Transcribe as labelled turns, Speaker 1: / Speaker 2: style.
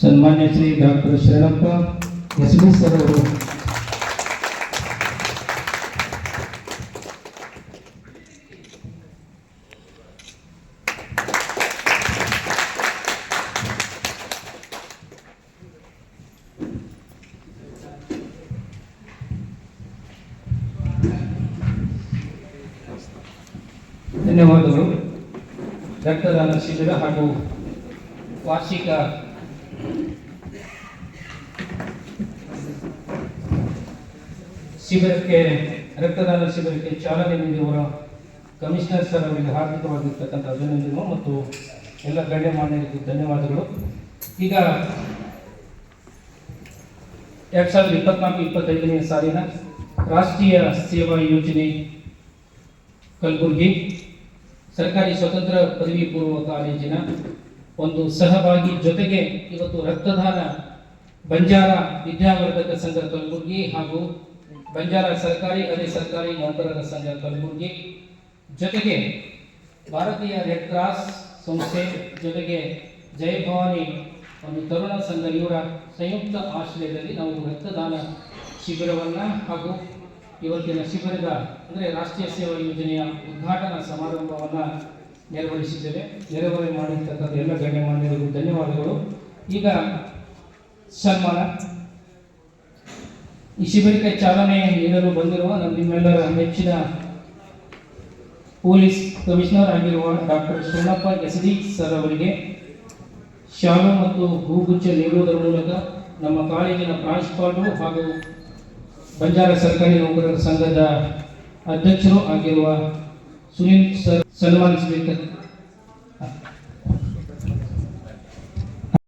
Speaker 1: ಸನ್ಮಾನ್ಯ Shri doctor Sharanappa S B sir ಅವರು ಧನ್ಯವಾದಗಳು ರಕ್ತದಾನ ಶಿಬಿರ ಹಾಗೂ ವಾರ್ಷಿಕ ಶಿಬಿರಕ್ಕೆ, ರಕ್ತದಾನ ಶಿಬಿರಕ್ಕೆ ಚಾಲನೆ ನೀಡಿದವರ ಕಮಿಷನರ್ ಸರ್ ಅವರಿಗೆ ಹಾರ್ದಿಕವಾಗಿರ್ತಕ್ಕಂಥ ಅಭಿನಂದನೆಗಳು ಮತ್ತು ಎಲ್ಲ ಗಣ್ಯಮಾನ್ಯರಿಗೆ ಧನ್ಯವಾದಗಳು. ಈಗ ಎರಡ್ ಸಾವಿರದ ಇಪ್ಪತ್ನಾಲ್ಕು, ಇಪ್ಪತ್ತೈದನೇ ಸಾಲಿನ ರಾಷ್ಟ್ರೀಯ ಸೇವಾ ಯೋಜನೆ ಕಲಬುರಗಿ ಸರ್ಕಾರಿ ಸ್ವತಂತ್ರ ಪದವಿ ಪೂರ್ವ ಕಾಲೇಜಿನ ಒಂದು ಸಹಭಾಗಿ ಜೊತೆಗೆ ಇವತ್ತು ರಕ್ತದಾನ ಬಂಜಾರ ವಿದ್ಯಾವರ್ಧಕ ಸಂಘ ಕಲಬುರಗಿ ಹಾಗೂ ಬಂಜಾರ ಸರ್ಕಾರಿ ಅರೆ ಸರ್ಕಾರಿ ನೌಕರರ ಸಂಘ ಕಲಬುರಗಿ ಜೊತೆಗೆ ಭಾರತೀಯ ರೆಡ್ ಕ್ರಾಸ್ ಸಂಸ್ಥೆ ಜೊತೆಗೆ ಜಯ ಭವಾನಿ ಒಂದು ತರುಣ ಸಂಘ ಇವರ ಸಂಯುಕ್ತ ಆಶ್ರಯದಲ್ಲಿ ನಾವು ರಕ್ತದಾನ ಶಿಬಿರವನ್ನು ಹಾಗೂ ಇವತ್ತಿನ ಶಿಬಿರದ, ಅಂದರೆ ರಾಷ್ಟ್ರೀಯ ಸೇವಾ ಯೋಜನೆಯ ಉದ್ಘಾಟನಾ ಸಮಾರಂಭವನ್ನು ನೆರವೇರಿಸಿದ್ದೇವೆ. ನೆರವೇರಿ ಮಾಡಿರ್ತಕ್ಕಂಥ ಎಲ್ಲ ಗಣ್ಯಮಾನ್ಯರಿಗೂ ಧನ್ಯವಾದಗಳು. ಈಗ ಸನ್ಮಾನ. ಈ ಶಿಬಿರಕ್ಕೆ ಚಾಲನೆ ನೀಡಲು ಬಂದಿರುವ ನಮ್ಮ ನಿಮ್ಮೆಲ್ಲರ ನೆಚ್ಚಿನ ಪೊಲೀಸ್ ಕಮಿಷನರ್ ಆಗಿರುವ doctor Sharanappa S D sir ಅವರಿಗೆ ಶಾಲು ಮತ್ತು ಹೂಗುಚ್ಛ ನೀಡುವುದರ ಮೂಲಕ ನಮ್ಮ ಕಾಲೇಜಿನ ಪ್ರಾಂಶುಪಾಲರು ಹಾಗೂ ಬಂಜಾರ ಸರ್ಕಾರಿ ನೌಕರರ ಸಂಘದ ಅಧ್ಯಕ್ಷರು ಆಗಿರುವ सुनील सलमान सुनील का